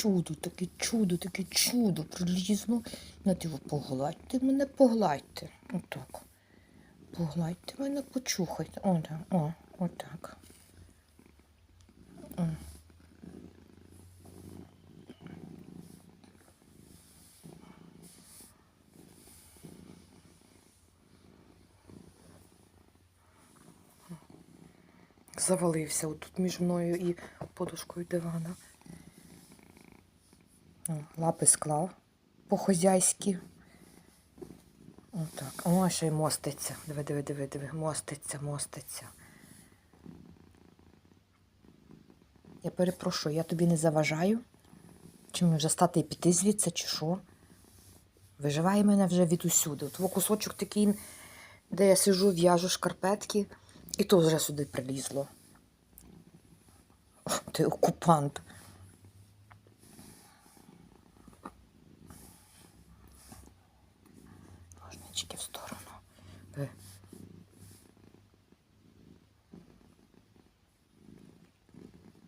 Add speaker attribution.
Speaker 1: чудо, таке чудо, таке чудо прилізло. На його погладьте мене, погладьте. Отак. Погладьте мене, почухайте. О, да. О, отак. О. Завалився отут між мною і подушкою дивана. Лапи склав по-хозяйськи. Отак. О, ще й моститься. Диви, диви, диви, диви. Моститься, моститься. Я перепрошую, я тобі не заважаю. Чи мені вже стати і піти звідси, чи що? Виживає мене вже від усюди. От кусочок такий, де я сижу, в'яжу шкарпетки, і то вже сюди прилізло. О, Ти окупант. Ножнички в сторону.